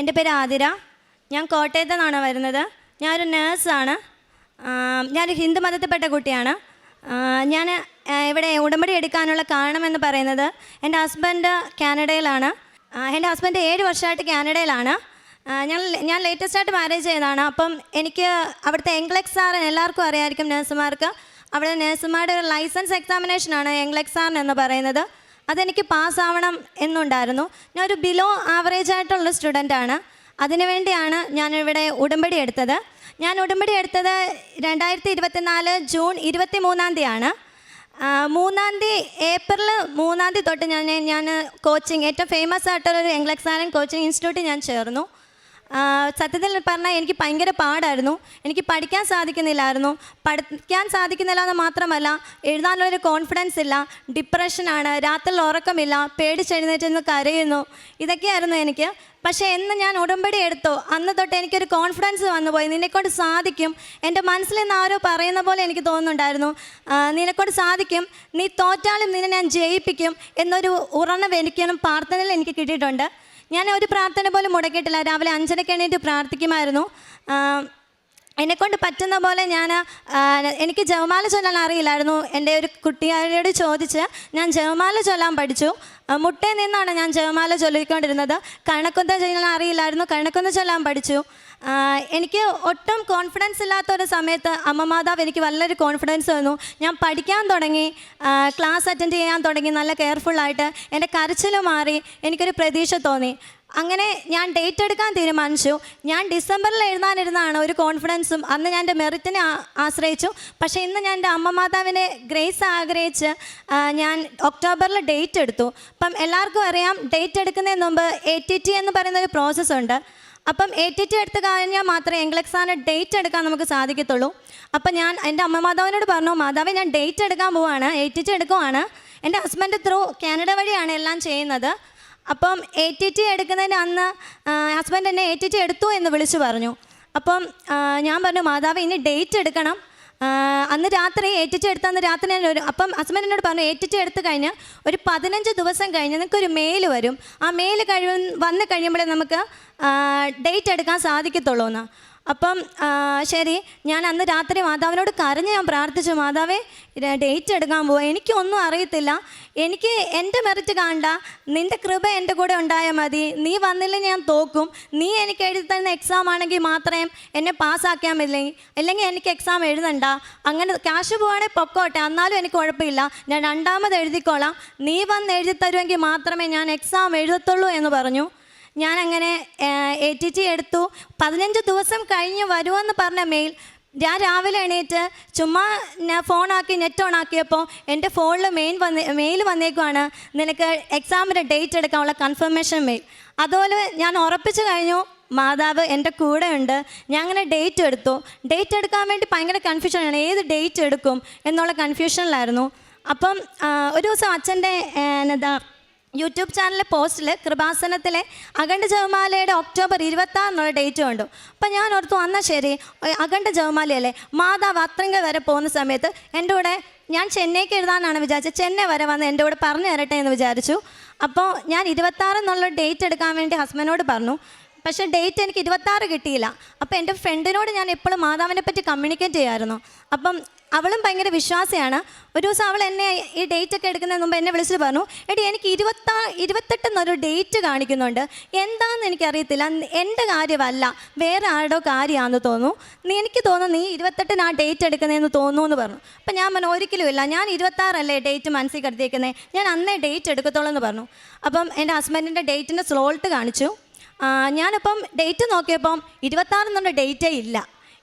എന്റെ പേര് ആതിര. ഞാൻ കോട്ടയത്തു നിന്നാണ് വരുന്നത്. ഞാനൊരു നേഴ്സാണ് ഞാൻ ഹിന്ദു മതത്തിൽപ്പെട്ട കുട്ടിയാണ്. ഞാൻ ഇവിടെ ഉടമ്പടി എടുക്കാനുള്ള കാരണമെന്ന് പറയുന്നത് എന്റെ ഹസ്ബൻഡ് കാനഡയിലാണ്. എന്റെ ഹസ്ബൻഡ് ഏഴ് വർഷമായിട്ട് കാനഡയിലാണ്. ഞാൻ ഞാൻ ലേറ്റസ്റ്റ് ആയിട്ട് മാരേജ് ചെയ്തതാണ്. അപ്പം എനിക്ക് അവിടുത്തെ എംഗ്ലക്സ് സാർ എല്ലാവർക്കും അറിയാമായിരിക്കും നഴ്സുമാർക്ക് അവിടെ നഴ്സുമാരുടെ ഒരു ലൈസൻസ് എക്സാമിനേഷനാണ് എംഗ്ലക്സ് സാറിന് എന്ന് പറയുന്നത്. അതെനിക്ക് പാസ്സാവണം എന്നുണ്ടായിരുന്നു. ഞാൻ ഒരു ബിലോ ആവറേജ് ആയിട്ടുള്ള സ്റ്റുഡന്റാണ് അതിനുവേണ്ടിയാണ് ഞാനിവിടെ ഉടമ്പടി എടുത്തത്. ഞാൻ ഉടമ്പടി എടുത്തത് രണ്ടായിരത്തി ഇരുപത്തിനാല് ജൂൺ ഇരുപത്തി മൂന്നാം തീയതിയാണ് മൂന്നാം തീയതി ഏപ്രിൽ മൂന്നാം തീയതി തൊട്ട് ഞാൻ ഞാൻ കോച്ചിങ് ഏറ്റവും ഫേമസ് ആയിട്ടുള്ളൊരു എംഗ്ലക്സാരൻ കോച്ചിങ് ഇൻസ്റ്റിറ്റ്യൂട്ടിൽ ഞാൻ ചേർന്നു. സത്യത്തിൽ പറഞ്ഞാൽ എനിക്ക് ഭയങ്കര പാടായിരുന്നു. എനിക്ക് പഠിക്കാൻ സാധിക്കുന്നില്ലായിരുന്നു. പഠിക്കാൻ സാധിക്കുന്നില്ല എന്ന് മാത്രമല്ല എഴുതാനുള്ളൊരു കോൺഫിഡൻസ് ഇല്ല ഡിപ്രഷനാണ് രാത്രി ഉറക്കമില്ല പേടിച്ചെഴുന്നേറ്റ് നിന്ന് കരയുന്നു. ഇതൊക്കെയായിരുന്നു എനിക്ക്. പക്ഷേ എന്ന് ഞാൻ ഉടമ്പടി എടുത്തോ അന്ന് തൊട്ട് എനിക്കൊരു കോൺഫിഡൻസ് വന്നുപോയി. നിന്നെക്കൊണ്ട് സാധിക്കും. എന്റെ മനസ്സിൽ നിന്ന് ആരോ പറയുന്ന പോലെ എനിക്ക് തോന്നുന്നുണ്ടായിരുന്നു. നിനക്കൊണ്ട് സാധിക്കും. നീ തോറ്റാലും നിന്നെ ഞാൻ ജയിപ്പിക്കും എന്നൊരു ഉറണം എനിക്കും പ്രാർത്ഥനയിൽ എനിക്ക് കിട്ടിയിട്ടുണ്ട്. ഞാൻ ഒരു പ്രാർത്ഥന പോലും മുടക്കിയിട്ടില്ല. രാവിലെ അഞ്ചരയ്ക്ക് എണീറ്റ് പ്രാർത്ഥിക്കുമായിരുന്നു. എന്നെക്കൊണ്ട് പറ്റുന്ന പോലെ ഞാൻ എനിക്ക് ജവമാല ചൊല്ലാൻ അറിയില്ലായിരുന്നു. എന്റെ ഒരു കുട്ടികാരിയോട് ചോദിച്ച് ഞാൻ ജവമാല ചൊല്ലാൻ പഠിച്ചു. മുട്ടയിൽ നിന്നാണ് ഞാൻ ജവമാല ചൊല്ലിക്കൊണ്ടിരുന്നത്. കണക്കൊന്ത ചൊല്ലാൻ അറിയില്ലായിരുന്നു. കണക്കൊന്ന് ചൊല്ലാൻ പഠിച്ചു. എനിക്ക് ഒട്ടും കോൺഫിഡൻസ് ഇല്ലാത്ത ഒരു സമയത്ത് അമ്മ മാതാവ് എനിക്ക് നല്ലൊരു കോൺഫിഡൻസ് തന്നു. ഞാൻ പഠിക്കാൻ തുടങ്ങി ക്ലാസ് അറ്റൻഡ് ചെയ്യാൻ തുടങ്ങി നല്ല കെയർഫുള്ളായിട്ട് എന്റെ കരച്ചിൽ മാറി എനിക്കൊരു പ്രതീക്ഷ തോന്നി. അങ്ങനെ ഞാൻ ഡേറ്റ് എടുക്കാൻ തീരുമാനിച്ചു. ഞാൻ ഡിസംബറിൽ എഴുതാനിരുന്നതാണ് ഒരു കോൺഫിഡൻസും അന്ന് ഞാൻ എന്റെ മെറിറ്റിനെ ആശ്രയിച്ചു. പക്ഷേ ഇന്ന് ഞാൻ എന്റെ അമ്മ മാതാവിനെ ഗ്രേസ് ആഗ്രഹിച്ച് ഞാൻ ഒക്ടോബറിൽ ഡേറ്റ് എടുത്തു. അപ്പം എല്ലാവർക്കും അറിയാം ഡേറ്റ് എടുക്കുന്നതിന് മുമ്പ് എ ടി ടി എന്ന് പറയുന്ന ഒരു പ്രോസസ്സ് ഉണ്ട്. അപ്പം ടി എടുത്ത് കഴിഞ്ഞാൽ മാത്രമേ എംഗ്ലക്സാന് ഡേറ്റ് എടുക്കാൻ നമുക്ക് സാധിക്കത്തുള്ളൂ. അപ്പം ഞാൻ എന്റെ അമ്മ മാതാവിനോട് പറഞ്ഞു മാതാവ് ഞാൻ ഡേറ്റ് എടുക്കാൻ പോവാണ് ടി എടുക്കുവാണ്. എന്റെ ഹസ്ബൻഡ് ത്രൂ കാനഡ വഴിയാണ് എല്ലാം ചെയ്യുന്നത്. അപ്പം എ ടി ടി എടുക്കുന്നതിന് അന്ന് ഹസ്ബൻഡ് എന്നെ എ ടി ടി എടുത്തു എന്ന് വിളിച്ചു പറഞ്ഞു. അപ്പം ഞാൻ പറഞ്ഞു മാതാവ് ഇനി ഡേറ്റ് എടുക്കണം. അന്ന് രാത്രി ഏറ്റിച്ചെടുത്ത അന്ന് രാത്രി ഞാൻ ഒരു അപ്പം ഹസ്ബൻഡ് എന്നോട് പറഞ്ഞു ഏറ്റിച്ചെടുത്ത് കഴിഞ്ഞ് ഒരു പതിനഞ്ച് ദിവസം കഴിഞ്ഞ് നിങ്ങൾക്കൊരു മെയിൽ വരും. ആ മെയിൽ കഴിവ് വന്നു കഴിയുമ്പോഴേ നമുക്ക് ഡേറ്റ് എടുക്കാൻ സാധിക്കത്തുള്ളൂ എന്ന് അപ്പം ശരി ഞാൻ അന്ന് രാത്രി മാതാവിനോട് കരഞ്ഞ് ഞാൻ പ്രാർത്ഥിച്ചു മാതാവേ ഡേറ്റ് എടുക്കാൻ പോവാ. എനിക്കൊന്നും അറിയത്തില്ല. എനിക്ക് എന്റെ മെറിറ്റ് കാണണ്ട. നിന്റെ കൃപ എന്റെ കൂടെ ഉണ്ടായാൽ മതി. നീ വന്നില്ല ഞാൻ തോക്കും. നീ എനിക്ക് എഴുതി തരുന്ന എക്സാം ആണെങ്കിൽ മാത്രമേ എന്നെ പാസ്സാക്കിയാൽ പറ്റില്ലെങ്കിൽ അല്ലെങ്കിൽ എനിക്ക് എക്സാം എഴുതണ്ട. അങ്ങനെ ക്യാഷ് പോവാണെങ്കിൽ പൊക്കോട്ടെ. എന്നാലും എനിക്ക് കുഴപ്പമില്ല. ഞാൻ രണ്ടാമത് എഴുതിക്കോളാം. നീ വന്ന് എഴുതി തരുമെങ്കിൽ മാത്രമേ ഞാൻ എക്സാം എഴുതത്തുള്ളൂ എന്ന് പറഞ്ഞു. ഞാനങ്ങനെ എ ടി ടി എടുത്തു. പതിനഞ്ച് ദിവസം കഴിഞ്ഞ് വരുമെന്ന് പറഞ്ഞ മെയിൽ ഞാൻ രാവിലെ എണീറ്റ് ചുമ്മാ ഞാൻ ഫോണാക്കി നെറ്റ് ഓൺ ആക്കിയപ്പോൾ എന്റെ ഫോണിൽ മെയിൻ വന്ന് മെയിൽ വന്നേക്കുവാണ്. നിനക്ക് എക്സാമിന്റെ ഡേറ്റ് എടുക്കാനുള്ള കൺഫർമേഷൻ മെയിൽ അതുപോലെ ഞാൻ ഉറപ്പിച്ചു കഴിഞ്ഞു മാതാവ് എന്റെ കൂടെ ഉണ്ട് ഞാൻ അങ്ങനെ ഡേറ്റ് എടുത്തു. ഡേറ്റ് എടുക്കാൻ വേണ്ടി ഭയങ്കര കൺഫ്യൂഷനാണ് ഏത് ഡേറ്റ് എടുക്കും? എന്നുള്ള കൺഫ്യൂഷനിലായിരുന്നു അപ്പം ഒരു ദിവസം അച്ഛന്റെ എന്താ യൂട്യൂബ് ചാനലിലെ പോസ്റ്റിൽ കൃപാസനത്തിലെ അഖണ്ഡ ജവമാലയുടെ ഒക്ടോബർ ഇരുപത്തി എന്നുള്ള ഡേറ്റ് കണ്ടു. അപ്പം ഞാൻ ഓർത്തു വന്നാൽ ശരി. അഖണ്ഡ ജവമാലയല്ലേ? മാതാവ് അത്രങ്ക വരെ പോകുന്ന സമയത്ത് എന്റെ കൂടെ ഞാൻ ചെന്നൈക്ക് എഴുതാനാണ് വിചാരിച്ചത്. ചെന്നൈ വരെ വന്ന് എന്റെ കൂടെ പറഞ്ഞു തരട്ടെ എന്ന് വിചാരിച്ചു. അപ്പോൾ ഞാൻ ഇരുപത്താറ് എന്നുള്ള ഡേറ്റ് എടുക്കാൻ വേണ്ടി ഹസ്ബൻഡിനോട് പറഞ്ഞു. പക്ഷേ ഡേറ്റ് എനിക്ക് ഇരുപത്താറ് കിട്ടിയില്ല. അപ്പോൾ എന്റെ ഫ്രണ്ടിനോട് ഞാൻ എപ്പോഴും മാതാവിനെ പറ്റി കമ്മ്യൂണിക്കേറ്റ് ചെയ്യായിരുന്നു. അപ്പം അവളും ഭയങ്കര വിശ്വാസിയാണ്. ഒരു ദിവസം അവൾ എന്നെ ഈ ഡേറ്റ് ഒക്കെ എടുക്കുന്നതിന് മുമ്പ് എന്നെ വിളിച്ചിട്ട് പറഞ്ഞു എടി എനിക്ക് ഇരുപത്താ ഇരുപത്തെട്ടെന്നൊരു ഡേറ്റ് കാണിക്കുന്നുണ്ട്. എന്താണെന്ന് എനിക്കറിയത്തില്ല. എന്റെ കാര്യമല്ല. വേറെ ആരുടെയോ കാര്യമാണെന്ന് തോന്നുന്നു. നീ എനിക്ക് തോന്നുന്നു നീ ഇരുപത്തെട്ടിന് ആ ഡേറ്റ് എടുക്കുന്നതെന്ന് തോന്നുന്നു എന്ന് പറഞ്ഞു. അപ്പം ഞാൻ പറഞ്ഞു ഒരിക്കലുമില്ല ഞാൻ ഇരുപത്താറല്ലേ ഡേറ്റ് മനസ്സിൽ കരുതിയേക്കുന്നത് ഞാൻ അന്നേ ഡേറ്റ് എടുക്കത്തുള്ളൂ എന്ന് പറഞ്ഞു. അപ്പം എന്റെ ഹസ്ബൻഡിന്റെ ഡേറ്റിന്റെ സ്ലോട്ട് കാണിച്ചു. ഞാനിപ്പം ഡേറ്റ് നോക്കിയപ്പം ഇരുപത്താറ് എന്നുള്ള ഡേറ്റേ ഇല്ല.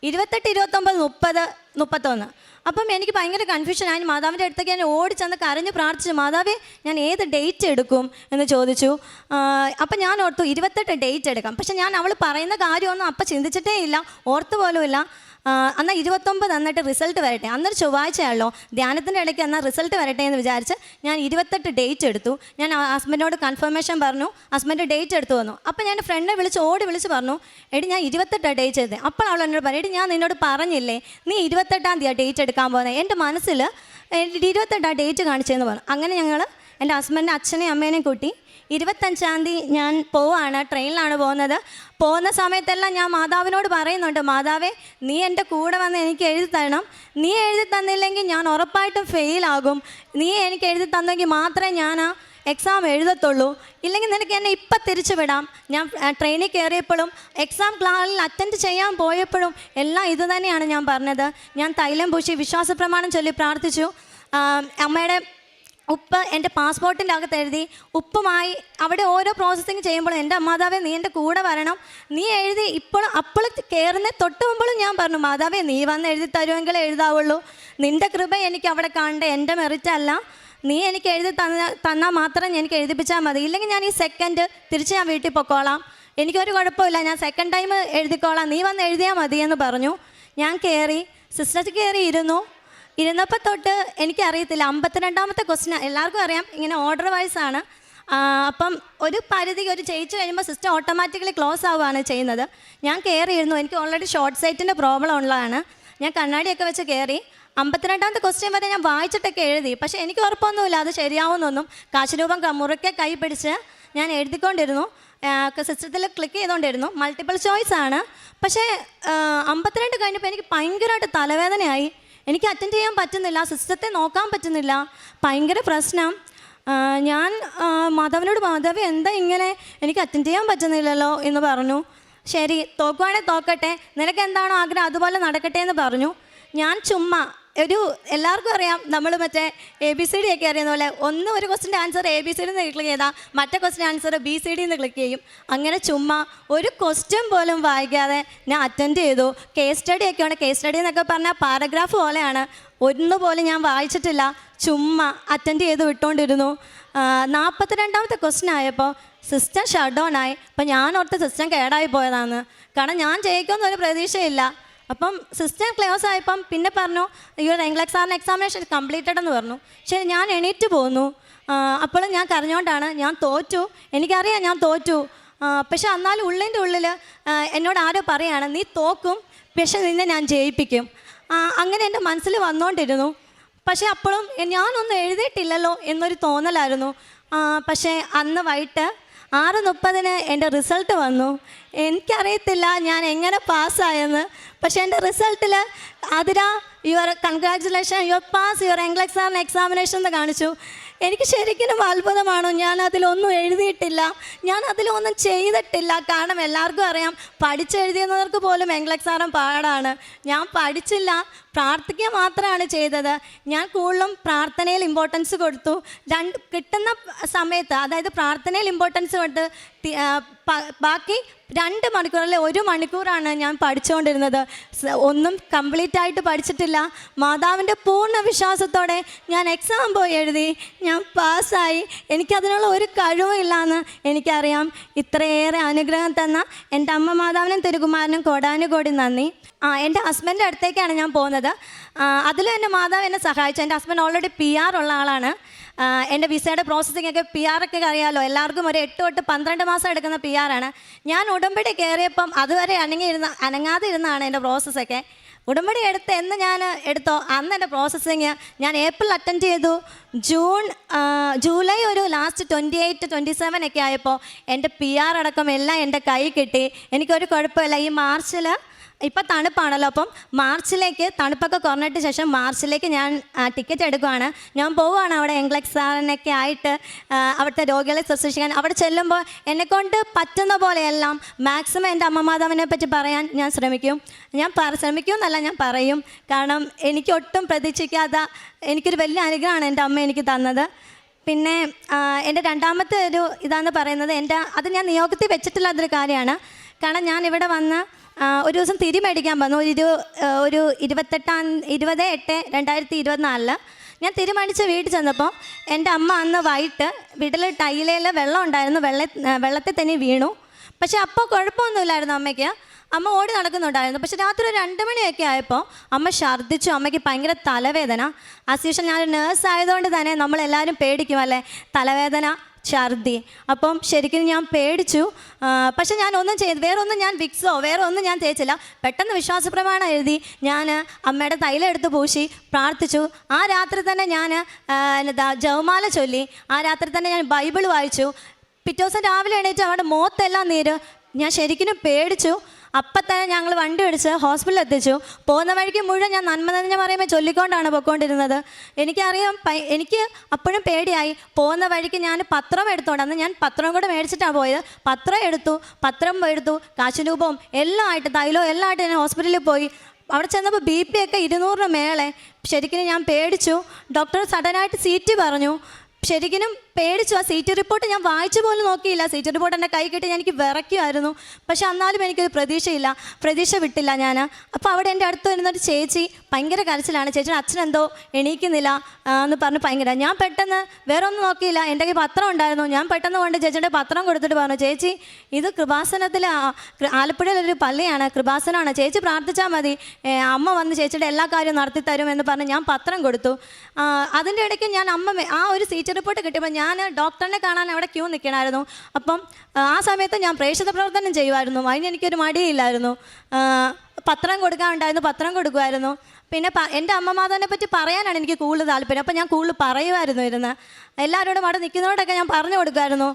ഇരുപത്തെട്ട് ഇരുപത്തൊമ്പത് മുപ്പത് മുപ്പത്തൊന്ന്. അപ്പം എനിക്ക് ഭയങ്കര കൺഫ്യൂഷൻ ആയി. മാതാവിന്റെ അടുത്തേക്ക് ഞാൻ ഓടിച്ചെന്ന് കരഞ്ഞ് പ്രാർത്ഥിച്ചു മാതാവേ ഞാൻ ഏത് ഡേറ്റ് എടുക്കും? എന്ന് ചോദിച്ചു. അപ്പം ഞാൻ ഓർത്തു ഇരുപത്തെട്ട് ഡേറ്റ് എടുക്കാം. പക്ഷെ ഞാൻ അവൾ പറയുന്ന കാര്യമൊന്നും അപ്പം ചിന്തിച്ചിട്ടേ ഇല്ല. ഓർത്തു പോലുമില്ല. എന്നാൽ ഇരുപത്തൊമ്പത് എന്നിട്ട് റിസൾട്ട് വരട്ടെ. അന്നൊരു ചൊവ്വാഴ്ചയാണല്ലോ. ധ്യാനത്തിന്റെ ഇടയ്ക്ക് എന്നാൽ റിസൾട്ട് വരട്ടെ എന്ന് വിചാരിച്ച് ഞാൻ ഇരുപത്തെട്ട് ഡേറ്റ് എടുത്തു. ഞാൻ ഹസ്ബൻഡിനോട് കൺഫർമേഷൻ പറഞ്ഞു. ഹസ്ബൻഡ് ഡേറ്റ് എടുത്തു വന്നു. അപ്പോൾ ഞാൻ ഫ്രണ്ടിനെ വിളിച്ച് ഓടി വിളിച്ച് പറഞ്ഞു എടി ഞാൻ ഇരുപത്തെട്ടാണ് ഡേറ്റ് ചെയ്തത് അപ്പോൾ അവൾ എന്നോട് പറയും എടി ഞാൻ നിന്നോട് പറഞ്ഞില്ലേ നീ ഇരുപത്തെട്ടാം തീയതി ഡേറ്റ് എടുക്കാൻ പോകുന്നത് എന്റെ മനസ്സിൽ ഇരുപത്തെട്ടാണ് ഡേറ്റ് കാണിച്ചതെന്ന് പറഞ്ഞു. അങ്ങനെ ഞങ്ങൾ എന്റെ ഹസ്ബൻഡിന്റെ അച്ഛനെയും അമ്മേനെയും കൂട്ടി ഇരുപത്തഞ്ചാം തീയതി ഞാൻ പോവാണ് ട്രെയിനിലാണ് പോകുന്നത്. പോകുന്ന സമയത്തെല്ലാം ഞാൻ മാതാവിനോട് പറയുന്നുണ്ട് മാതാവേ നീ എന്റെ കൂടെ വന്ന് എനിക്ക് എഴുതി തരണം. നീ എഴുതി തന്നില്ലെങ്കിൽ ഞാൻ ഉറപ്പായിട്ടും ഫെയിലാകും നീ എനിക്ക് എഴുതി തന്നെങ്കിൽ മാത്രമേ ഞാൻ ആ എക്സാം എഴുതത്തുള്ളൂ. ഇല്ലെങ്കിൽ നിനക്ക് എന്നെ ഇപ്പം തിരിച്ചു വിടാം. ഞാൻ ട്രെയിനിൽ കയറിയപ്പോഴും എക്സാം ക്ലാസ്സിൽ അറ്റൻഡ് ചെയ്യാൻ പോയപ്പോഴും എല്ലാം ഇതുതന്നെയാണ് ഞാൻ പറഞ്ഞത്. ഞാൻ തൈലം പൂശി വിശ്വാസ പ്രമാണം ചൊല്ലി പ്രാർത്ഥിച്ചു. അമ്മയുടെ ഉപ്പ് എന്റെ പാസ്പോർട്ടിന്റെ അകത്ത് എഴുതി ഉപ്പുമായി അവിടെ ഓരോ പ്രോസസ്സിങ് ചെയ്യുമ്പോഴും എന്റെ മാതാവേ നീ എന്റെ കൂടെ വരണം. നീ എഴുതി ഇപ്പോഴും അപ്പോൾ കയറുന്ന തൊട്ട് മുമ്പോഴും ഞാൻ പറഞ്ഞു മാതാവേ നീ വന്ന് എഴുതി തരുമെങ്കിൽ എഴുതാവുള്ളൂ. നിന്റെ കൃപ എനിക്ക് അവിടെ കാണണ്ട എന്റെ മെറിറ്റല്ല നീ എനിക്ക് എഴുതി തന്ന തന്നാൽ മാത്രം എനിക്ക് എഴുതിപ്പിച്ചാൽ മതി. ഇല്ലെങ്കിൽ ഞാൻ ഈ സെക്കൻഡ് തിരിച്ച് ഞാൻ വീട്ടിൽ പൊക്കോളാം. എനിക്കൊരു കുഴപ്പമില്ല ഞാൻ സെക്കൻഡ് ടൈം എഴുതിക്കോളാം. നീ വന്ന് എഴുതിയാൽ മതി എന്ന് പറഞ്ഞു. ഞാൻ കയറി സിസ്റ്റർ കയറി ഇരുന്നു ഇരുന്നപ്പോൾ തൊട്ട് എനിക്കറിയത്തില്ല അമ്പത്തിരണ്ടാമത്തെ ക്വസ്റ്റ്യൻ എല്ലാവർക്കും അറിയാം ഇങ്ങനെ ഓർഡർ വൈസ് ആണ്. അപ്പം ഒരു പരിധി ഒരു ജയിച്ചു കഴിയുമ്പോൾ സിസ്റ്റം ഓട്ടോമാറ്റിക്കലി ക്ലോസ് ആവുകയാണ് ചെയ്യുന്നത്. ഞാൻ കയറിയിരുന്നു എനിക്ക് ഓൾറെഡി ഷോർട്ട് സൈറ്റിന്റെ പ്രോബ്ലം ഉള്ളതാണ്. ഞാൻ കണ്ണാടിയൊക്കെ വെച്ച് കയറി അമ്പത്തിരണ്ടാമത്തെ ക്വസ്റ്റ്യൻ വരെ ഞാൻ വായിച്ചിട്ടൊക്കെ എഴുതി. പക്ഷേ എനിക്ക് ഉറപ്പൊന്നുമില്ല അത് ശരിയാവുമെന്നൊന്നും. കാശുരൂപം മുറുക്കെ കൈ പിടിച്ച് ഞാൻ എഴുതിക്കൊണ്ടിരുന്നു. സിസ്റ്റത്തിൽ ക്ലിക്ക് ചെയ്തുകൊണ്ടിരുന്നു മൾട്ടിപ്പിൾ ചോയ്സ് ആണ്. പക്ഷേ അമ്പത്തിരണ്ട് കഴിഞ്ഞപ്പോൾ എനിക്ക് ഭയങ്കരമായിട്ട് തലവേദനയായി. എനിക്ക് അറ്റൻഡ് ചെയ്യാൻ പറ്റുന്നില്ല സിസ്റ്റത്തെ നോക്കാൻ പറ്റുന്നില്ല. ഭയങ്കര പ്രശ്നം. ഞാൻ മാധവനോട് മാധവി എന്താ ഇങ്ങനെ എനിക്ക് അറ്റൻഡ് ചെയ്യാൻ പറ്റുന്നില്ലല്ലോ എന്ന് പറഞ്ഞു. ശരി തോക്കുവാണെങ്കിൽ തോക്കട്ടെ. നിനക്ക് എന്താണോ ആഗ്രഹം അതുപോലെ നടക്കട്ടെ എന്ന് പറഞ്ഞു. ഞാൻ ചുമ്മാ ഒരു എല്ലാവർക്കും അറിയാം നമ്മൾ മറ്റേ എ ബി സി ഡി ഒക്കെ അറിയുന്ന പോലെ ഒന്ന് ഒരു ക്വസ്റ്റിന്റെ answer A B C D എന്ന് ക്ലിക്ക് ചെയ്താൽ മറ്റേ ക്വസ്റ്റിന്റെ ആൻസർ ബി സി ഡി എന്ന് ക്ലിക്ക് ചെയ്യും. അങ്ങനെ ചുമ്മാ ഒരു ക്വസ്റ്റ്യൻ പോലും വായിക്കാതെ ഞാൻ അറ്റൻഡ് ചെയ്തു. കേസ് സ്റ്റഡി ഒക്കെ ഉണ്ട്. കേസ് സ്റ്റഡി എന്നൊക്കെ പറഞ്ഞാൽ പാരഗ്രാഫ് പോലെയാണ്. ഒന്നുപോലും ഞാൻ വായിച്ചിട്ടില്ല. ചുമ്മാ അറ്റൻഡ് ചെയ്ത് വിട്ടുകൊണ്ടിരുന്നു നാൽപ്പത്തിരണ്ടാമത്തെ ക്വസ്റ്റ്യൻ ആയപ്പോൾ സിസ്റ്റം ഷട്ട് ഡൗൺ ആയി. അപ്പോൾ ഞാൻ ഓർത്ത് സിസ്റ്റം കേടായി പോയതാണ് കാരണം ഞാൻ ജയിക്കുമെന്നൊരു പ്രതീക്ഷയില്ല. അപ്പം സിസ്റ്റം ക്ലോസ് ആയപ്പം പിന്നെ പറഞ്ഞു അയ്യോ എംഗ്ലക് സാറിന് എക്സാമിനേഷൻ കംപ്ലീറ്റഡ് എന്ന് പറഞ്ഞു. ശരി ഞാൻ എണീറ്റ് പോന്നു. അപ്പോഴും ഞാൻ കരഞ്ഞുകൊണ്ടാണ് ഞാൻ തോറ്റു. എനിക്കറിയാം ഞാൻ തോറ്റു. പക്ഷെ എന്നാലും ഉള്ളിന്റെ ഉള്ളിൽ എന്നോട് ആരോ പറയാണ് നീ തോക്കും പക്ഷെ നിന്നെ ഞാൻ ജയിപ്പിക്കും. അങ്ങനെ എന്റെ മനസ്സിൽ വന്നുകൊണ്ടിരുന്നു പക്ഷേ അപ്പോഴും ഞാനൊന്നും എഴുതിയിട്ടില്ലല്ലോ എന്നൊരു തോന്നലായിരുന്നു. പക്ഷേ അന്ന് വൈകിട്ട് ആറ് മുപ്പതിന് എന്റെ റിസൾട്ട് വന്നു. എനിക്കറിയത്തില്ല ഞാൻ എങ്ങനെ പാസ്സായെന്ന്. പക്ഷേ എന്റെ റിസൾട്ടിൽ Athira your congratulation your pass your എംഗ്ലക്സാം examination എന്ന് കാണിച്ചു. എനിക്ക് ശരിക്കും അത്ഭുതമാണോ? ഞാൻ അതിലൊന്നും എഴുതിയിട്ടില്ല. ഞാൻ അതിലൊന്നും ചെയ്തിട്ടില്ല. കാരണം എല്ലാവർക്കും അറിയാം പഠിച്ചെഴുതിയവർക്ക് പോലും എംഗ്ലക്സാറും പാടാണ്. ഞാൻ പഠിച്ചില്ല പ്രാർത്ഥിക്കുക മാത്രമാണ് ചെയ്തത്. ഞാൻ കൂടുതലും പ്രാർത്ഥനയിൽ ഇമ്പോർട്ടൻസ് കൊടുത്തു. രണ്ട് കിട്ടുന്ന സമയത്ത് അതായത് പ്രാർത്ഥനയിൽ ഇമ്പോർട്ടൻസ് കൊടുത്ത് ബാക്കി രണ്ട് മണിക്കൂറിൽ ഒരു മണിക്കൂറാണ് ഞാൻ പഠിച്ചുകൊണ്ടിരുന്നത് ഒന്നും കംപ്ലീറ്റ് ആയിട്ട് പഠിച്ചിട്ടില്ല. മാതാവിന്റെ പൂർണ വിശ്വാസത്തോടെ ഞാൻ എക്സാം പോയി എഴുതി. ഞാൻ പാസ്സായി. എനിക്കതിനുള്ള ഒരു കഴിവില്ല എന്ന് എനിക്കറിയാം. ഇത്രയേറെ അനുഗ്രഹം തന്ന എന്റെ അമ്മ മാതാവിനും തിരുകുമാരനും കോടാനുകോടി നന്ദി. എന്റെ ഹസ്ബൻഡിന്റെ അടുത്തേക്കാണ് ഞാൻ പോകുന്നത്. അതിൽ എന്റെ മാതാവ് എന്നെ സഹായിച്ചു. എന്റെ ഹസ്ബൻഡ് ഓൾറെഡി പി ആർ ഉള്ള ആളാണ്. എന്റെ വിസയുടെ പ്രോസസ്സിംഗ് ഒക്കെ പി ആർ ഒക്കെ അറിയാമല്ലോ എല്ലാവർക്കും ഒരു എട്ട് തൊട്ട് പന്ത്രണ്ട് മാസം എടുക്കുന്ന പി ആർ ആണ്. ഞാൻ ഉടമ്പടി കയറിയപ്പം അതുവരെ അനങ്ങിയിരുന്ന അനങ്ങാതെ ഇരുന്നാണ് എന്റെ പ്രോസസ്സൊക്കെ ഉടമ്പടി എടുത്ത് എന്ന് ഞാൻ എടുത്തോ? അന്ന് എന്റെ പ്രോസസ്സിങ് ഞാൻ ഏപ്രിൽ അറ്റൻഡ് ചെയ്തു. ജൂൺ ജൂലൈ ഒരു last twenty eight twenty seven ഒക്കെ ആയപ്പോൾ എന്റെ പി ആർ അടക്കം എല്ലാം എന്റെ കൈ കിട്ടി. എനിക്കൊരു കുഴപ്പമില്ല. ഈ മാർച്ചിൽ ഇപ്പം തണുപ്പാണല്ലോ അപ്പം മാർച്ചിലേക്ക് തണുപ്പൊക്കെ കുറഞ്ഞിട്ട് ശേഷം മാർച്ചിലേക്ക് ഞാൻ ടിക്കറ്റ് എടുക്കുവാണ്. ഞാൻ പോവുകയാണ് അവിടെ എംഗ്ലക്സാറിനൊക്കെ ആയിട്ട് അവിടുത്തെ രോഗികളെ ശുശ്രൂഷിക്കാൻ. അവിടെ ചെല്ലുമ്പോൾ എന്നെക്കൊണ്ട് പറ്റുന്ന പോലെയെല്ലാം മാക്സിമം എന്റെ അമ്മ മാതാവിനെ പറ്റി പറയാൻ ഞാൻ ശ്രമിക്കും. ഞാൻ പറ ശ്രമിക്കുമെന്നല്ല ഞാൻ പറയും. കാരണം എനിക്ക് ഒട്ടും പ്രതീക്ഷിക്കാത്ത എനിക്കൊരു വലിയ അനുഗ്രഹമാണ് എന്റെ അമ്മ എനിക്ക് തന്നത്. പിന്നെ എന്റെ രണ്ടാമത്തെ ഒരു ഇതാണെന്ന് പറയുന്നത് എന്റെ അത് ഞാൻ നിയോഗത്തിൽ വെച്ചിട്ടില്ലാത്തൊരു കാര്യമാണ്. കാരണം ഞാൻ ഇവിടെ വന്ന് ഒരു ദിവസം തിരി മേടിക്കാൻ വന്നു ഒരു ഒരു ഇരുപത്തെട്ടാം ഇരുപത് എട്ട് രണ്ടായിരത്തി ഇരുപത്തിനാലിൽ ഞാൻ തിരി മേടിച്ച് വീട്ടിൽ ചെന്നപ്പോൾ എന്റെ അമ്മ അന്ന് വൈകിട്ട് വീട്ടിൽ ടൈലയിൽ വെള്ളം ഉണ്ടായിരുന്നു. വെള്ള വെള്ളത്തിൽ തന്നെ വീണു. പക്ഷേ അപ്പോൾ കുഴപ്പമൊന്നുമില്ലായിരുന്നു അമ്മയ്ക്ക്. അമ്മ ഓടി നടക്കുന്നുണ്ടായിരുന്നു. പക്ഷേ രാത്രി ഒരു രണ്ട് മണിയൊക്കെ ആയപ്പോൾ അമ്മ ഛർദ്ദിച്ചു. അമ്മയ്ക്ക് ഭയങ്കര തലവേദന. അസീഷൻ ഞാൻ നേഴ്സ് ആയതുകൊണ്ട് തന്നെ നമ്മളെല്ലാവരും പേടിക്കും അല്ലേ? തലവേദന ഛർദി. അപ്പം ശരിക്കും ഞാൻ പേടിച്ചു. പക്ഷെ ഞാൻ ഒന്നും ചെയ്ത് വേറെ ഒന്നും ഞാൻ വിക്സോ വേറെ ഒന്നും ഞാൻ തേച്ചില്ല. പെട്ടെന്ന് വിശ്വാസപ്രമാണം എഴുതി ഞാൻ അമ്മയുടെ തൈലം എടുത്ത് പൂശി പ്രാർത്ഥിച്ചു. ആ രാത്രി തന്നെ ഞാൻ ജവമാല ചൊല്ലി. ആ രാത്രി തന്നെ ഞാൻ ബൈബിൾ വായിച്ചു. പിറ്റേ ദിവസം രാവിലെ എണീറ്റ് അവിടെ മോത്തെല്ലാം നീര്. ഞാൻ ശരിക്കും പേടിച്ചു. അപ്പം തന്നെ ഞങ്ങൾ വണ്ടി പിടിച്ച് ഹോസ്പിറ്റലിൽ എത്തിച്ചു. പോകുന്ന വഴിക്ക് മുഴുവൻ ഞാൻ നന്മ നന്മ പറയുമ്പോൾ ചൊല്ലിക്കൊണ്ടാണ് പൊയ്ക്കൊണ്ടിരുന്നത്. എനിക്കറിയാം എനിക്ക് അപ്പോഴും പേടിയായി. പോകുന്ന വഴിക്ക് ഞാൻ പത്രം എടുത്തോണ്ട് അന്ന് ഞാൻ പത്രം കൂടെ മേടിച്ചിട്ടാണ് പോയത്. പത്രം എടുത്തു പത്രം എടുത്തു കാശുരൂപവും എല്ലാം ആയിട്ട് തൈലോ എല്ലാം ആയിട്ട് ഞാൻ ഹോസ്പിറ്റലിൽ പോയി. അവിടെ ചെന്നപ്പോൾ ബി പി ഒക്കെ ഇരുന്നൂറിന് മേളെ ശരിക്കും ഞാൻ പേടിച്ചു. ഡോക്ടർ സഡനായിട്ട് സീറ്റ് പറഞ്ഞു. ശരിക്കും പേടിച്ചു. ആ സീറ്റ് റിപ്പോർട്ട് ഞാൻ വായിച്ചു പോലും നോക്കിയില്ല. സീറ്റ് റിപ്പോർട്ട് എന്റെ കൈ കിട്ടി എനിക്ക് വിറയ്ക്കുമായിരുന്നു. പക്ഷെ എന്നാലും എനിക്കൊരു പ്രതീക്ഷയില്ല. പ്രതീക്ഷ വിട്ടില്ല ഞാൻ. അപ്പോൾ അവിടെ എന്റെ അടുത്ത് വരുന്നൊരു ചേച്ചി ഭയങ്കര കരച്ചിലാണ്. ചേച്ചിയുടെ അച്ഛനെന്തോ എണീക്കുന്നില്ല എന്ന് പറഞ്ഞ് ഭയങ്കര. ഞാൻ പെട്ടെന്ന് വേറെ ഒന്നും നോക്കിയില്ല. എന്റെ കയ്യിൽ പത്രം ഉണ്ടായിരുന്നു. ഞാൻ പെട്ടെന്ന് കൊണ്ട് ചേച്ചിയുടെ പത്രം കൊടുത്തിട്ട് പറഞ്ഞു ചേച്ചി ഇത് കൃപാസനത്തിൽ ആലപ്പുഴയിലൊരു പള്ളിയാണ്. കൃപാസനമാണ്. ചേച്ചി പ്രാർത്ഥിച്ചാൽ മതി. അമ്മ വന്ന് ചേച്ചിയുടെ എല്ലാ കാര്യവും നടത്തി തരും എന്ന് പറഞ്ഞ് ഞാൻ പത്രം കൊടുത്തു. അതിന്റെ ഇടയ്ക്ക് ഞാൻ അമ്മ ആ ഒരു സീറ്റ് റിപ്പോർട്ട് കിട്ടിയപ്പോൾ ഞാൻ ഡോക്ടറിനെ കാണാൻ അവിടെ ക്യൂ നിൽക്കണമായിരുന്നു അപ്പം ആ സമയത്ത് ഞാൻ പ്രേക്ഷിത പ്രവർത്തനം ചെയ്യുമായിരുന്നു. അതിന് എനിക്കൊരു മടിയില്ലായിരുന്നു. പത്രം കൊടുക്കാൻ ഉണ്ടായിരുന്നു. പത്രം കൊടുക്കുമായിരുന്നു. പിന്നെ എന്റെ അമ്മമാതാവിനെ പറ്റി പറയാനാണ് എനിക്ക് കൂടുതൽ താല്പര്യം. അപ്പം ഞാൻ കൂടുതൽ പറയുമായിരുന്നു ഇരുന്ന്. എല്ലാവരോടും അവിടെ നിൽക്കുന്നവരോടൊക്കെ ഞാൻ പറഞ്ഞു കൊടുക്കുമായിരുന്നു.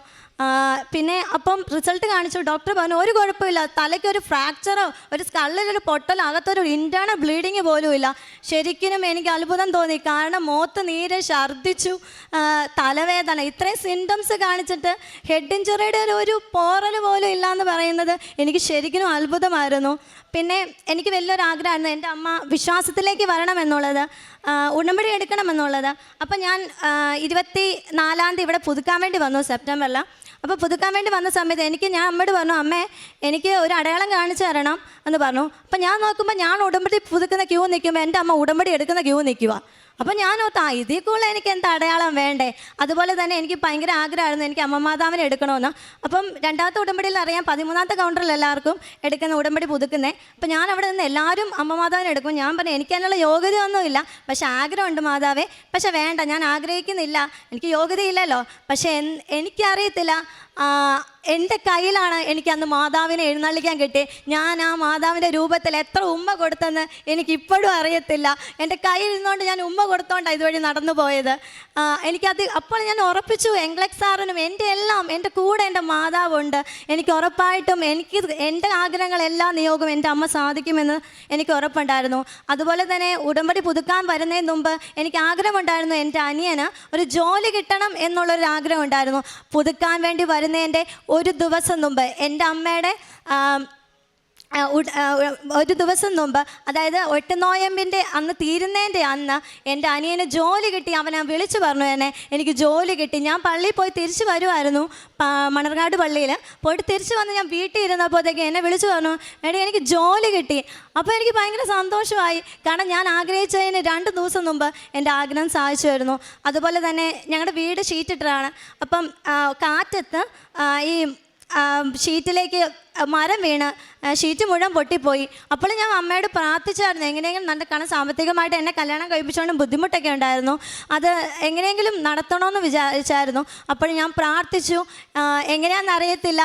പിന്നെ അപ്പം റിസൾട്ട് കാണിച്ചു. ഡോക്ടർ പറഞ്ഞു ഒരു കുഴപ്പമില്ല. തലയ്ക്ക് ഒരു ഫ്രാക്ചറോ ഒരു സ്കള്ളിലൊരു പൊട്ടലോ അകത്തൊരു ഇന്റേർണൽ ബ്ലീഡിങ് പോലും ഇല്ല. ശരിക്കും എനിക്ക് അത്ഭുതം തോന്നി. കാരണം മോത്ത് നീര് ഛർദ്ദിച്ചു. തലവേദന. ഇത്രയും സിംറ്റംസ് കാണിച്ചിട്ട് ഹെഡ് ഇഞ്ചുറിയുടെ ഒരു പോറൽ പോലും ഇല്ല എന്ന് പറയുന്നത് എനിക്ക് ശരിക്കും അത്ഭുതമായിരുന്നു. പിന്നെ എനിക്ക് വലിയൊരു ആഗ്രഹമായിരുന്നു എന്റെ അമ്മ വിശ്വാസത്തിലേക്ക് വരണമെന്നുള്ളത് ഉടമ്പടി എടുക്കണമെന്നുള്ളത്. അപ്പം ഞാൻ ഇരുപത്തി നാലാം തീയതി ഇവിടെ പുതുക്കാൻ വേണ്ടി വന്നു സെപ്റ്റംബറിൽ. അപ്പോൾ പുതുക്കാൻ വേണ്ടി വന്ന സമയത്ത് എനിക്ക് ഞാൻ അമ്മയോട് പറഞ്ഞു അമ്മേ എനിക്ക് ഒരു അടയാളം കാണിച്ചു തരണം എന്ന് പറഞ്ഞു. അപ്പം ഞാൻ നോക്കുമ്പോൾ ഞാൻ ഉടമ്പടി പുതുക്കുന്ന ക്യൂ നിൽക്കുമ്പോൾ എന്റെ അമ്മ ഉടമ്പടി എടുക്കുന്ന ക്യൂ നിൽക്കുക അപ്പം ആ ഇതിൽ കൂടുതൽ എനിക്ക് എന്താ അടയാളം വേണ്ടേ? അതുപോലെ തന്നെ എനിക്ക് ഭയങ്കര ആഗ്രഹമായിരുന്നു എനിക്ക് അമ്മമാതാവിനെ എടുക്കണമെന്ന്. അപ്പം രണ്ടാമത്തെ ഉടമ്പടിയിൽ അറിയാം പതിമൂന്നാമത്തെ കൗണ്ടറിൽ എല്ലാവർക്കും എടുക്കുന്ന ഉടമ്പടി പുതുക്കുന്നേ. അപ്പം ഞാൻ അവിടെ നിന്ന് എല്ലാവരും അമ്മമാതാവിനെ എടുക്കും. ഞാൻ പറഞ്ഞു എനിക്ക് അതിനുള്ള യോഗ്യതയൊന്നുമില്ല. പക്ഷെ ആഗ്രഹമുണ്ട് മാതാവേ. പക്ഷേ വേണ്ട ഞാൻ ആഗ്രഹിക്കുന്നില്ല. എനിക്ക് യോഗ്യതയില്ലല്ലോ. പക്ഷേ എനിക്കറിയത്തില്ല. എന്റെ കയ്യിലാണ് എനിക്ക് അന്ന് മാതാവിനെ എഴുന്നള്ളിക്കാൻ കിട്ടി ഞാൻ ആ മാതാവിന്റെ രൂപത്തിൽ എത്ര ഉമ്മ കൊടുത്തെന്ന് എനിക്ക് ഇപ്പോഴും അറിയത്തില്ല. എന്റെ കയ്യിൽ ഇരുന്നുകൊണ്ട് ഞാൻ ഉമ്മ കൊടുത്തോണ്ടാണ് ഇതുവഴി നടന്നു പോയത്. എനിക്കത് അപ്പോൾ ഞാൻ ഉറപ്പിച്ചു എംഗ്ലക് സാറിനും എന്റെ എല്ലാം എന്റെ കൂടെ എന്റെ മാതാവുണ്ട്. എനിക്ക് ഉറപ്പായിട്ടും എനിക്ക് എന്റെ ആഗ്രഹങ്ങളെല്ലാം നിയോഗം എന്റെ അമ്മ സാധിക്കുമെന്ന് എനിക്ക് ഉറപ്പുണ്ടായിരുന്നു. അതുപോലെ തന്നെ ഉടമ്പടി പുതുക്കാൻ വരുന്നതിന് മുമ്പ് എനിക്ക് ആഗ്രഹമുണ്ടായിരുന്നു എന്റെ അനിയന് ഒരു ജോലി കിട്ടണം എന്നുള്ളൊരു ആഗ്രഹം ഉണ്ടായിരുന്നു പുതുക്കാൻ വേണ്ടി വരുന്നതിന്റെ ഒരു ദിവസം മുമ്പ് എന്റെ അമ്മയുടെ ഒരു ദിവസം മുമ്പ് അതായത് ഒട്ടുനോയമ്പിന്റെ അന്ന് തീരുന്നതിന്റെ അന്ന് എന്റെ അനിയന് ജോലി കിട്ടി. അവനെ വിളിച്ചു പറഞ്ഞു എന്നെ എനിക്ക് ജോലി കിട്ടി. ഞാൻ പള്ളിയിൽ പോയി തിരിച്ചു വരുമായിരുന്നു മണർകാട് പള്ളിയിൽ പോയിട്ട് തിരിച്ചു വന്ന് ഞാൻ വീട്ടിൽ ഇരുന്നപ്പോഴത്തേക്ക് എന്നെ വിളിച്ചു പറഞ്ഞു എടി എനിക്ക് ജോലി കിട്ടി. അപ്പോൾ എനിക്ക് ഭയങ്കര സന്തോഷമായി. കാരണം ഞാൻ ആഗ്രഹിച്ചതിന് രണ്ട് ദിവസം മുമ്പ് എന്റെ ആഗ്രഹം സാധിച്ചു വരുന്നു. അതുപോലെ തന്നെ ഞങ്ങളുടെ വീട് ഷീറ്റിട്ടാണ് അപ്പം കാറ്റത്ത് ഈ ഷീറ്റിലേക്ക് മരം വീണ് ഷീറ്റ് മുഴുവൻ പൊട്ടിപ്പോയി. അപ്പോൾ ഞാൻ അമ്മയോട് പ്രാർത്ഥിച്ചായിരുന്നു എങ്ങനെയെങ്കിലും നല്ല കാരണം സാമ്പത്തികമായിട്ട് എന്നെ കല്യാണം കഴിപ്പിച്ചുകൊണ്ട് ബുദ്ധിമുട്ടൊക്കെ ഉണ്ടായിരുന്നു. അത് എങ്ങനെയെങ്കിലും നടത്തണമെന്ന് വിചാരിച്ചായിരുന്നു. അപ്പോൾ ഞാൻ പ്രാർത്ഥിച്ചു എങ്ങനെയാണെന്നറിയത്തില്ല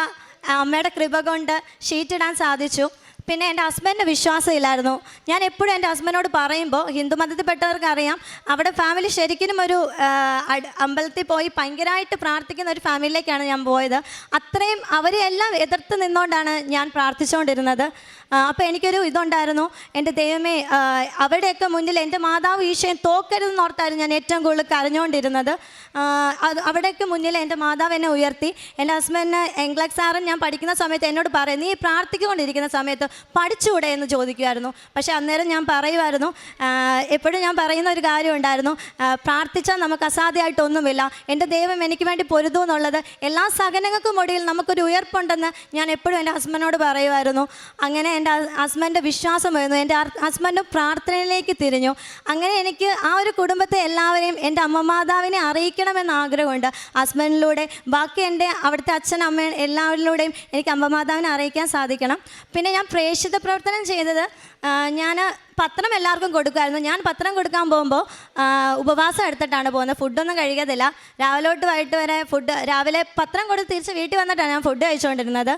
അമ്മയുടെ കൃപ കൊണ്ട് ഷീറ്റിടാൻ സാധിച്ചു. പിന്നെ എന്റെ ഹസ്ബൻഡിന് വിശ്വാസമില്ലായിരുന്നു. ഞാൻ എപ്പോഴും എന്റെ ഹസ്ബൻഡിനോട് പറയുമ്പോൾ ഹിന്ദു മതത്തിൽപ്പെട്ടവർക്ക് അറിയാം അവിടെ ഫാമിലി ശരിക്കും ഒരു അമ്പലത്തിൽ പോയി ഭയങ്കരമായിട്ട് പ്രാർത്ഥിക്കുന്ന ഒരു ഫാമിലിയിലേക്കാണ് ഞാൻ പോയത്. അത്രയും അവരെ എല്ലാം എതിർത്ത് നിന്നുകൊണ്ടാണ് ഞാൻ പ്രാർത്ഥിച്ചുകൊണ്ടിരുന്നത്. അപ്പോൾ എനിക്കൊരു ഇതുണ്ടായിരുന്നു. എന്റെ ദൈവമേ അവിടെയൊക്കെ മുന്നിൽ എന്റെ മാതാവ് ഈശോയും തോക്കരുതെന്ന് ഓർത്തായിരുന്നു ഞാൻ ഏറ്റവും കൂടുതൽ കരഞ്ഞുകൊണ്ടിരുന്നത്. അത് അവിടെയൊക്കെ മുന്നിൽ എന്റെ മാതാവ് എന്നെ ഉയർത്തി. എന്റെ ഹസ്ബൻഡിന് എംഗ്ലക് സാറും ഞാൻ പഠിക്കുന്ന സമയത്ത് എന്നോട് പറയും നീ പ്രാർത്ഥിക്കൊണ്ടിരിക്കുന്ന സമയത്ത് പഠിച്ചുകൂടെ എന്ന് ചോദിക്കുമായിരുന്നു. പക്ഷേ അന്നേരം ഞാൻ പറയുമായിരുന്നു എപ്പോഴും ഞാൻ പറയുന്ന ഒരു കാര്യം ഉണ്ടായിരുന്നു പ്രാർത്ഥിച്ചാൽ നമുക്ക് അസാധ്യമായിട്ടൊന്നുമില്ല. എന്റെ ദൈവം എനിക്ക് വേണ്ടി പൊരുതു എന്നുള്ളത് എല്ലാ സഹനങ്ങൾക്കും ഒടിയിൽ നമുക്കൊരു ഉയർപ്പുണ്ടെന്ന് ഞാൻ എപ്പോഴും എന്റെ ഹസ്ബൻഡിനോട് പറയുമായിരുന്നു. അങ്ങനെ എന്റെ ഹസ്ബൻഡ് വിശ്വാസമായിരുന്നു എന്റെ ഹസ്ബൻഡ് പ്രാർത്ഥനയിലേക്ക് തിരിഞ്ഞു. അങ്ങനെ എനിക്ക് ആ ഒരു കുടുംബത്തെ എല്ലാവരെയും എന്റെ അമ്മമാതാവിനെ അറിയിക്കണമെന്ന് ആഗ്രഹമുണ്ട്. ഹസ്ബൻഡിലൂടെ ബാക്കി എന്റെ അവിടുത്തെ അച്ഛൻ അമ്മ എല്ലാവരിലൂടെയും എനിക്ക് അമ്മമാതാവിനെ അറിയിക്കാൻ സാധിക്കണം. പിന്നെ ഞാൻ പ്രേക്ഷിത പ്രവർത്തനം ചെയ്തത് ഞാൻ പത്രം എല്ലാവർക്കും കൊടുക്കുമായിരുന്നു. ഞാൻ പത്രം കൊടുക്കാൻ പോകുമ്പോൾ ഉപവാസം എടുത്തിട്ടാണ് പോകുന്നത്. ഫുഡൊന്നും കഴിക്കത്തില്ല. രാവിലെ തൊട്ട് വൈകിട്ട് വരെ ഫുഡ് രാവിലെ പത്രം കൊടുത്ത് തിരിച്ച് വീട്ടിൽ വന്നിട്ടാണ് ഞാൻ ഫുഡ് കഴിച്ചുകൊണ്ടിരുന്നത്.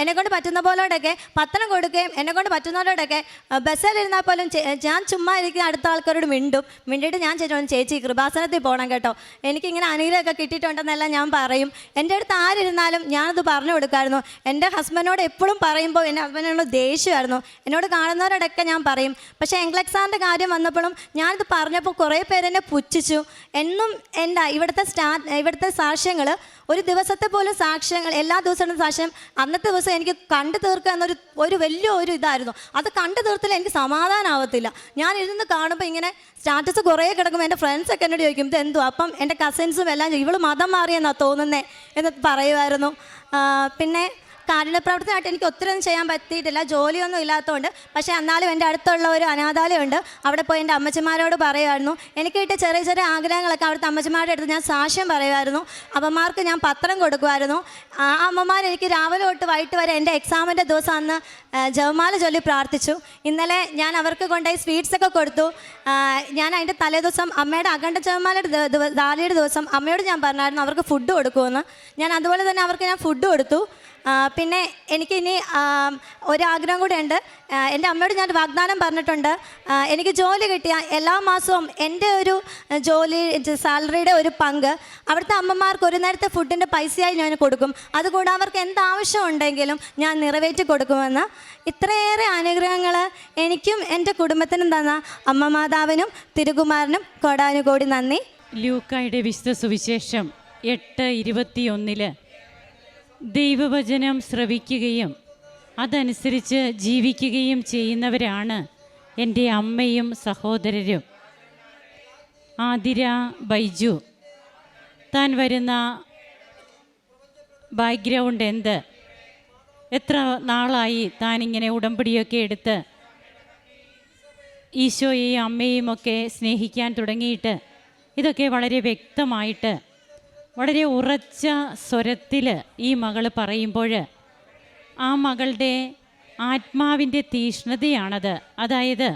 എന്നെക്കൊണ്ട് പറ്റുന്ന പോലോടൊക്കെ പത്രം കൊടുക്കുകയും എന്നെക്കൊണ്ട് പറ്റുന്നവരോടൊക്കെ ബസ്സിലിരുന്നാൽ പോലും ഞാൻ ചുമ്മാ ഇരിക്കുന്ന അടുത്ത ആൾക്കാരോട് മിണ്ടും. മിണ്ടിയിട്ട് ഞാൻ ചേച്ചി ചേച്ചി കൃപാസനത്തിൽ പോകണം കേട്ടോ. എനിക്കിങ്ങനെ അനുഗ്രഹമൊക്കെ കിട്ടിയിട്ടുണ്ടെന്നെല്ലാം ഞാൻ പറയും. എന്റെ അടുത്ത് ആരിരുന്നാലും ഞാനത് പറഞ്ഞു കൊടുക്കായിരുന്നു. എന്റെ ഹസ്ബൻഡിനോട് എപ്പോഴും പറയുമ്പോൾ എന്റെ ഹസ്ബൻഡിനോട് ദേഷ്യമായിരുന്നു. എന്നോട് കാണുന്നവരോടൊക്കെ ഞാൻ പറയും പക്ഷേ എംഗ്ലക്സാറിന്റെ കാര്യം വന്നപ്പോഴും ഞാനിത് പറഞ്ഞപ്പോൾ കുറേ പേരെന്നെ പുച്ഛിച്ചു. എന്നും എന്റെ ഇവിടുത്തെ സ്റ്റാ ഇവിടുത്തെ സാക്ഷ്യങ്ങൾ ഒരു ദിവസത്തെ പോലും സാക്ഷ്യങ്ങൾ എല്ലാ ദിവസവും സാക്ഷ്യം അന്നത്തെ ദിവസം എനിക്ക് കണ്ടു തീർക്കുക എന്നൊരു ഒരു വലിയ ഒരു ഇതായിരുന്നു. അത് കണ്ടു തീർത്തില്ല എനിക്ക് സമാധാനമാവത്തില്ല ഞാൻ ഇരുന്ന് കാണുമ്പോൾ ഇങ്ങനെ സ്റ്റാറ്റസ് കുറേ കിടക്കുമ്പോൾ എന്റെ ഫ്രണ്ട്സൊക്കെ എന്നോട് ചോദിക്കും ഇത് എന്തോ അപ്പം എന്റെ കസിൻസും എല്ലാം ഇവൾ മതം മാറിയെന്നാണ് തോന്നുന്നേ? എന്ന് പറയുമായിരുന്നു. ആ, കാരുണ്യപ്രവർത്തനമായിട്ട് എനിക്ക് ഒത്തിരി ഒന്നും ചെയ്യാൻ പറ്റിയിട്ടില്ല. ജോലിയൊന്നും ഇല്ലാത്തതുകൊണ്ട്. പക്ഷേ എന്നാലും എന്റെ അടുത്തുള്ള ഒരു അനാഥാലയമുണ്ട്. അവിടെ പോയി എന്റെ അമ്മച്ചിമാരോട് പറയുമായിരുന്നു. എനിക്ക് കിട്ടിയ ചെറിയ ചെറിയ ആഗ്രഹങ്ങളൊക്കെ അവിടുത്തെ അമ്മച്ചിമാരുടെ അടുത്ത് ഞാൻ സാക്ഷ്യം പറയുമായിരുന്നു. അമ്മമാർക്ക് ഞാൻ പത്രം കൊടുക്കുമായിരുന്നു. ആ അമ്മമാർ എനിക്ക് രാവിലെ തൊട്ട് വൈകിട്ട് വരെ എന്റെ എക്സാമിന്റെ ദിവസം അന്ന് ജവമാല ചൊല്ലി പ്രാർത്ഥിച്ചു. ഇന്നലെ ഞാൻ അവർക്ക് കൊണ്ടുപോയി സ്വീറ്റ്സ് ഒക്കെ കൊടുത്തു. ഞാൻ അതിന്റെ തലേദിവസം അമ്മയുടെ അഖണ്ഡ ജവമാലയുടെ ദാലിയുടെ ദിവസം അമ്മയോട് ഞാൻ പറഞ്ഞായിരുന്നു അവർക്ക് ഫുഡ് കൊടുക്കുമെന്ന്. ഞാൻ അതുപോലെ തന്നെ അവർക്ക് ഞാൻ ഫുഡ് കൊടുത്തു. പിന്നെ എനിക്ക് ഇനി ഒരാഗ്രഹം കൂടെ ഉണ്ട് എന്റെ അമ്മയോട് ഞാൻ വാഗ്ദാനം പറഞ്ഞിട്ടുണ്ട്. എനിക്ക് ജോലി കിട്ടിയ എല്ലാ മാസവും എന്റെ ഒരു ജോലി സാലറിയുടെ ഒരു പങ്ക് അവിടുത്തെ അമ്മമാർക്ക് ഒരു നേരത്തെ ഫുഡിന്റെ പൈസയായി ഞാൻ കൊടുക്കും. അതുകൂടാതെ അവർക്ക് എന്താവശ്യം ഉണ്ടെങ്കിലും ഞാൻ നിറവേറ്റി കൊടുക്കുമെന്ന് ഇത്രയേറെ അനുഗ്രഹങ്ങൾ എനിക്കും എന്റെ കുടുംബത്തിനും തന്ന അമ്മ മാതാവിനും തിരുകുമാരനും കോടാനുകോടി നന്ദി. ലൂക്കായുടെ വിശുദ്ധ സുവിശേഷം എട്ട് ഇരുപത്തിയൊന്നിൽ. ദൈവവചനം ശ്രവിക്കുകയും അതനുസരിച്ച് ജീവിക്കുകയും ചെയ്യുന്നവരാണ് എന്റെ അമ്മയും സഹോദരരും. ആതിര ബൈജു താൻ വരുന്ന ബാക്ക്ഗ്രൗണ്ട് എന്ത്? എത്ര നാളായി താനിങ്ങനെ ഉടമ്പടിയൊക്കെ എടുത്ത് ഈശോയെയും അമ്മയും ഒക്കെ സ്നേഹിക്കാൻ തുടങ്ങിയിട്ട്? ഇതൊക്കെ വളരെ വ്യക്തമായിട്ട് വളരെ ഉറച്ച സ്വരത്തിൽ ഈ മകൾ പറയുമ്പോൾ ആ മകളുടെ ആത്മാവിന്റെ തീഷ്ണതയാണത്. അതായത്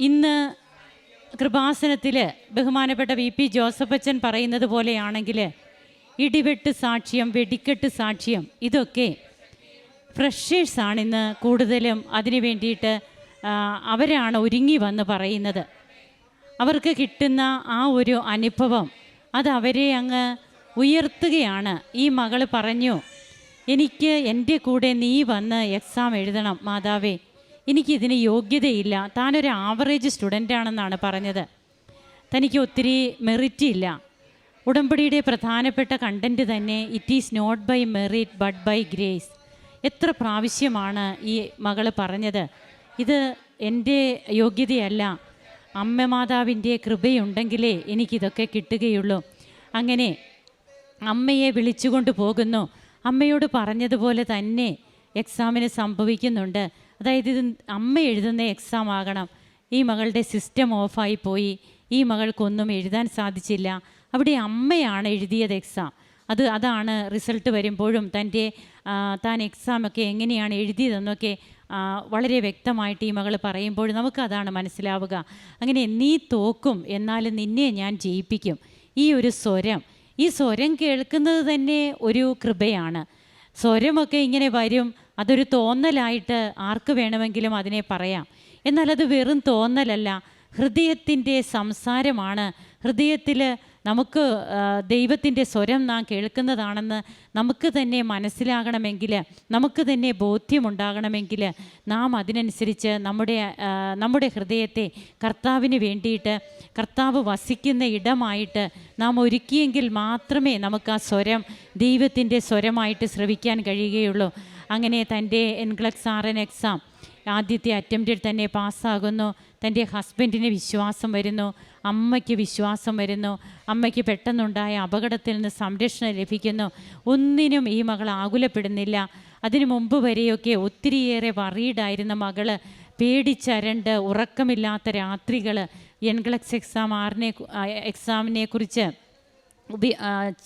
ഇന്ന് കൃപാസനത്തിൽ ബഹുമാനപ്പെട്ട വി പി ജോസഫ് അച്ഛൻ പറയുന്നത് പോലെയാണെങ്കിൽ ഇടിവെട്ട് സാക്ഷ്യം വെടിക്കെട്ട് സാക്ഷ്യം ഇതൊക്കെ ഫ്രഷേഴ്സാണ് ഇന്ന് കൂടുതലും അതിനു വേണ്ടിയിട്ട് അവരാണ് ഒരുങ്ങി വന്ന് പറയുന്നത്. അവർക്ക് കിട്ടുന്ന ആ ഒരു അനുഭവം അത് അവരെ അങ്ങ് ഉയർത്തുകയാണ്. ഈ മകൾ പറഞ്ഞു എനിക്ക് എന്റെ കൂടെ നീ വന്ന് എക്സാം എഴുതണം മാതാവേ. എനിക്കിതിന് യോഗ്യതയില്ല. താനൊരു ആവറേജ് സ്റ്റുഡന്റ് ആണെന്നാണ് പറഞ്ഞത്. തനിക്ക് ഒത്തിരി മെറിറ്റ് ഇല്ല. ഉടമ്പടിയുടെ പ്രധാനപ്പെട്ട കണ്ടന്റ് തന്നെ it is not by merit but by grace എത്ര പ്രാവശ്യമാണ് ഈ മകൾ പറഞ്ഞത്. ഇത് എന്റെ യോഗ്യതയല്ല. അമ്മ മാതാവിന്റെ കൃപയുണ്ടെങ്കിലേ എനിക്കിതൊക്കെ കിട്ടുകയുള്ളൂ. അങ്ങനെ അമ്മയെ വിളിച്ചുകൊണ്ട് പോകുന്നു. അമ്മയോട് പറഞ്ഞതുപോലെ തന്നെ എക്സാമിന് സംഭവിക്കുന്നുണ്ട്. അതായത് ഇത് അമ്മ എഴുതുന്ന എക്സാം ആകണം. ഈ മകളുടെ സിസ്റ്റം ഓഫായി പോയി. ഈ മകൾക്കൊന്നും എഴുതാൻ സാധിച്ചില്ല. അവിടെ അമ്മയാണ് എഴുതിയത് എക്സാം. അത് അതാണ് റിസൾട്ട് വരുമ്പോഴും തന്റെ താൻ എക്സാമൊക്കെ എങ്ങനെയാണ് എഴുതിയതെന്നൊക്കെ വളരെ വ്യക്തമായിട്ട് ഈ മകൾ പറയുമ്പോൾ നമുക്കതാണ് മനസ്സിലാവുക. അങ്ങനെ നീ തോക്കും എന്നാലും നിന്നെ ഞാൻ ജയിപ്പിക്കും. ഈ ഒരു സ്വരം. ഈ സ്വരം കേൾക്കുന്നത് തന്നെ ഒരു കൃപയാണ്. സ്വരമൊക്കെ ഇങ്ങനെ വരും അതൊരു തോന്നലായിട്ട് ആർക്ക് വേണമെങ്കിലും അതിനെ പറയാം. എന്നാൽ അത് വെറും തോന്നലല്ല ഹൃദയത്തിന്റെ സംസാരമാണ്. ഹൃദയത്തിൽ നമുക്ക് ദൈവത്തിന്റെ സ്വരം നാം കേൾക്കുന്നതാണെന്ന് നമുക്ക് തന്നെ മനസ്സിലാകണമെങ്കിൽ നമുക്ക് തന്നെ ബോധ്യമുണ്ടാകണമെങ്കിൽ നാം അതിനനുസരിച്ച് നമ്മുടെ നമ്മുടെ ഹൃദയത്തെ കർത്താവിന് വേണ്ടിയിട്ട് കർത്താവ് വസിക്കുന്ന ഇടമായിട്ട് നാം ഒരുക്കിയെങ്കിൽ മാത്രമേ നമുക്ക് ആ സ്വരം ദൈവത്തിന്റെ സ്വരമായിട്ട് ശ്രവിക്കാൻ കഴിയുകയുള്ളൂ. അങ്ങനെ തന്റെ എൻഗ്ലക്സ് ആർ എൻ എക്സാം ആദ്യത്തെ അറ്റംപ്റ്റിൽ തന്നെ പാസ്സാകുന്നു. തന്റെ ഹസ്ബൻഡിന് വിശ്വാസം വരുന്നു അമ്മയ്ക്ക് വിശ്വാസം വരുന്നു അമ്മയ്ക്ക് പെട്ടെന്നുണ്ടായ അപകടത്തിൽ നിന്ന് സംരക്ഷണം ലഭിക്കുന്നു. ഒന്നിനും ഈ മകൾ ആകുലപ്പെടുന്നില്ല. അതിനു മുമ്പ് വരെയൊക്കെ ഒത്തിരിയേറെ വറീഡായിരുന്ന മകൾ പേടിച്ചരണ്ട് ഉറക്കമില്ലാത്ത രാത്രികൾ എൻഗ്ലക്സ് എക്സാം ആറിനെ എക്സാമിനെ കുറിച്ച്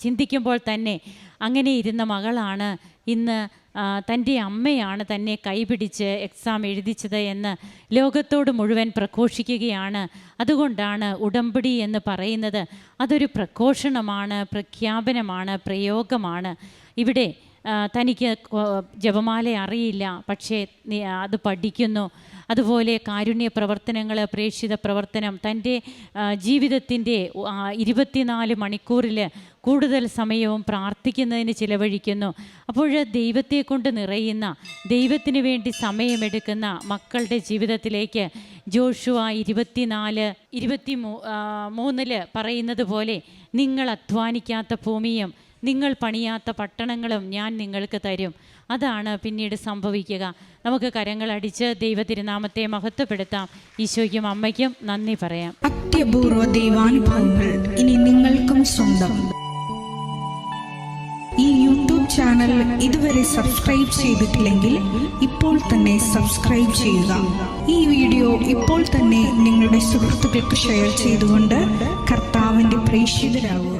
ചിന്തിക്കുമ്പോൾ തന്നെ അങ്ങനെ ഇരുന്ന മകളാണ് ഇന്ന് തന്റെ അമ്മയാണ് തന്നെ കൈപിടിച്ച് എക്സാം എഴുതിച്ചത് എന്ന് ലോകത്തോട് മുഴുവൻ പ്രഘോഷിക്കുകയാണ്. അതുകൊണ്ടാണ് ഉടമ്പടി എന്ന് പറയുന്നത്. അതൊരു പ്രഘോഷണമാണ് പ്രഖ്യാപനമാണ് പ്രയോഗമാണ്. ഇവിടെ തനിക്ക് ജപമാല അറിയില്ല പക്ഷേ അത് പഠിക്കുന്നു. അതുപോലെ കാരുണ്യ പ്രവർത്തനങ്ങൾ പ്രേക്ഷിത പ്രവർത്തനം തന്റെ ജീവിതത്തിന്റെ ഇരുപത്തിനാല് മണിക്കൂറിൽ കൂടുതൽ സമയവും പ്രാർത്ഥിക്കുന്നതിന് ചിലവഴിക്കുന്നു. അപ്പോൾ ദൈവത്തെ കൊണ്ട് നിറയുന്ന ദൈവത്തിന് വേണ്ടി സമയമെടുക്കുന്ന മക്കളുടെ ജീവിതത്തിലേക്ക് ജോഷുവ ഇരുപത്തിനാല് ഇരുപത്തി മൂ മൂന്നിൽ പറയുന്നത് പോലെ നിങ്ങൾ അധ്വാനിക്കാത്ത ഭൂമിയും നിങ്ങൾ പണിയാത്ത പട്ടണങ്ങളും ഞാൻ നിങ്ങൾക്ക് തരും. അതാണ് പിന്നീട് സംഭവിക്കുക. നമുക്ക് കരങ്ങൾ കരങ്ങളടിച്ച് ദൈവതിരുനാമത്തെ മഹത്വപ്പെടുത്താം. ഈശോയ്ക്കും അമ്മയ്ക്കും നന്ദി പറയാം. അത്യപൂർവ ദൈവാനുഭവങ്ങൾ ഇനി നിങ്ങൾക്കും സ്വന്തം. ഈ യൂട്യൂബ് ചാനൽ ഇതുവരെ സബ്സ്ക്രൈബ് ചെയ്തിട്ടില്ലെങ്കിൽ ഇപ്പോൾ തന്നെ സബ്സ്ക്രൈബ് ചെയ്യുക. ഈ വീഡിയോ ഇപ്പോൾ തന്നെ നിങ്ങളുടെ സുഹൃത്തുക്കൾക്ക് ഷെയർ ചെയ്തുകൊണ്ട് കർത്താവിന്റെ പ്രേക്ഷിതരാകുക.